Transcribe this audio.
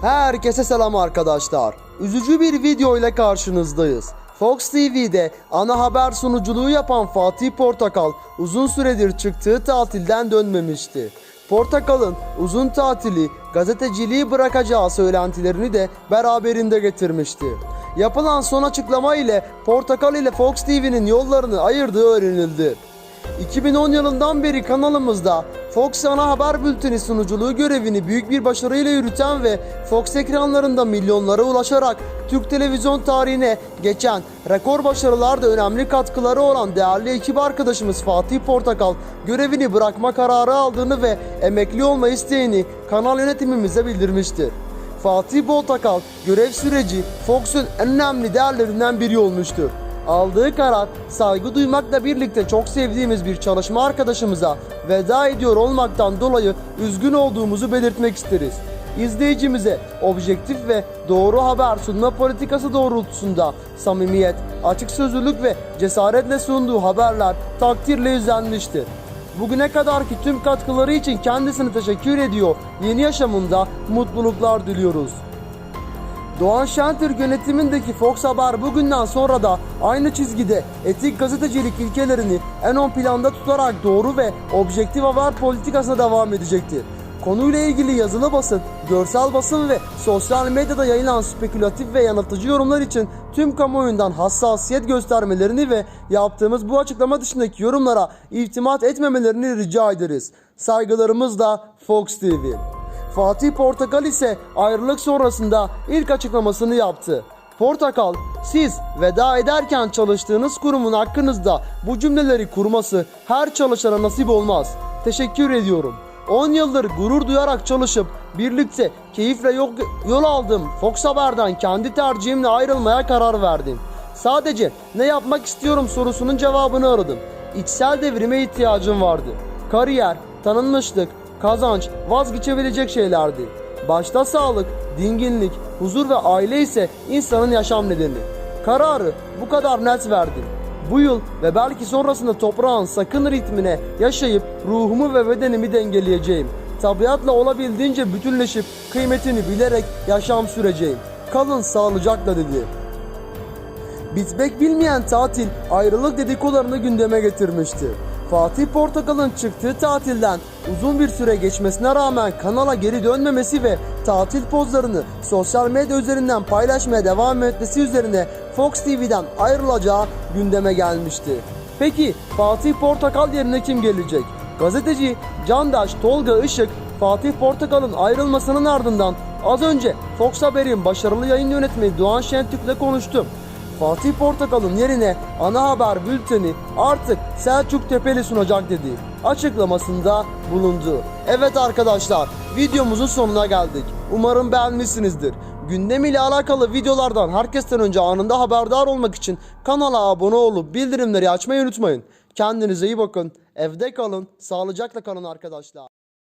Herkese selam arkadaşlar. Üzücü bir video ile karşınızdayız. Fox TV'de ana haber sunuculuğu yapan Fatih Portakal uzun süredir çıktığı tatilden dönmemişti. Portakal'ın uzun tatili gazeteciliği bırakacağı söylentilerini de beraberinde getirmişti. Yapılan son açıklama ile Portakal ile Fox TV'nin yollarını ayırdığı öğrenildi. 2010 yılından beri kanalımızda Fox ana haber bülteni sunuculuğu görevini büyük bir başarıyla yürüten ve Fox ekranlarında milyonlara ulaşarak Türk televizyon tarihine geçen rekor başarılarda önemli katkıları olan değerli ekip arkadaşımız Fatih Portakal görevini bırakma kararı aldığını ve emekli olma isteğini kanal yönetimimize bildirmiştir. Fatih Portakal görev süreci Fox'un en önemli değerlerinden biri olmuştur. Aldığı karar saygı duymakla birlikte çok sevdiğimiz bir çalışma arkadaşımıza veda ediyor olmaktan dolayı üzgün olduğumuzu belirtmek isteriz. İzleyicimize objektif ve doğru haber sunma politikası doğrultusunda samimiyet, açık sözlülük ve cesaretle sunduğu haberler takdirle izlenmiştir. Bugüne kadarki tüm katkıları için kendisine teşekkür ediyor. Yeni yaşamında mutluluklar diliyoruz. Doğan Şentürk yönetimindeki Fox Haber bugünden sonra da aynı çizgide etik gazetecilik ilkelerini en ön planda tutarak doğru ve objektif haber politikasına devam edecektir. Konuyla ilgili yazılı basın, görsel basın ve sosyal medyada yayılan spekülatif ve yanıltıcı yorumlar için tüm kamuoyundan hassasiyet göstermelerini ve yaptığımız bu açıklama dışındaki yorumlara itimat etmemelerini rica ederiz. Saygılarımızla Fox TV. Fatih Portakal ise ayrılık sonrasında ilk açıklamasını yaptı. Portakal, siz veda ederken çalıştığınız kurumun hakkınızda bu cümleleri kurması her çalışana nasip olmaz. Teşekkür ediyorum. 10 yıldır gurur duyarak çalışıp birlikte keyifle yol, yol aldığım Fox Haber'den kendi tercihimle ayrılmaya karar verdim. Sadece ne yapmak istiyorum sorusunun cevabını aradım. İçsel devrime ihtiyacım vardı. Kariyer, tanınmışlık, kazanç vazgeçebilecek şeylerdi. Başta sağlık, dinginlik, huzur ve aile ise insanın yaşam nedeni. Kararı bu kadar net verdim. Bu yıl ve belki sonrasında toprağın sakın ritmine yaşayıp ruhumu ve bedenimi dengeleyeceğim. Tabiatla olabildiğince bütünleşip kıymetini bilerek yaşam süreceğim. Kalın sağlıcakla dedi. Bitmek bilmeyen tatil ayrılık dedikolarını gündeme getirmişti. Fatih Portakal'ın çıktığı tatilden uzun bir süre geçmesine rağmen kanala geri dönmemesi ve tatil pozlarını sosyal medya üzerinden paylaşmaya devam etmesi üzerine Fox TV'den ayrılacağı gündeme gelmişti. Peki Fatih Portakal yerine kim gelecek? Gazeteci Candaş Tolga Işık Fatih Portakal'ın ayrılmasının ardından az önce Fox Haber'in başarılı yayın yönetmeni Doğan Şentürk'le konuştum. Fatih Portakal'ın yerine ana haber bülteni artık Selçuk Tepeli sunacak dedi. Açıklamasında bulundu. Evet arkadaşlar videomuzun sonuna geldik. Umarım beğenmişsinizdir. Gündem ile alakalı videolardan herkesten önce anında haberdar olmak için kanala abone olup bildirimleri açmayı unutmayın. Kendinize iyi bakın. Evde kalın. Sağlıcakla kalın arkadaşlar.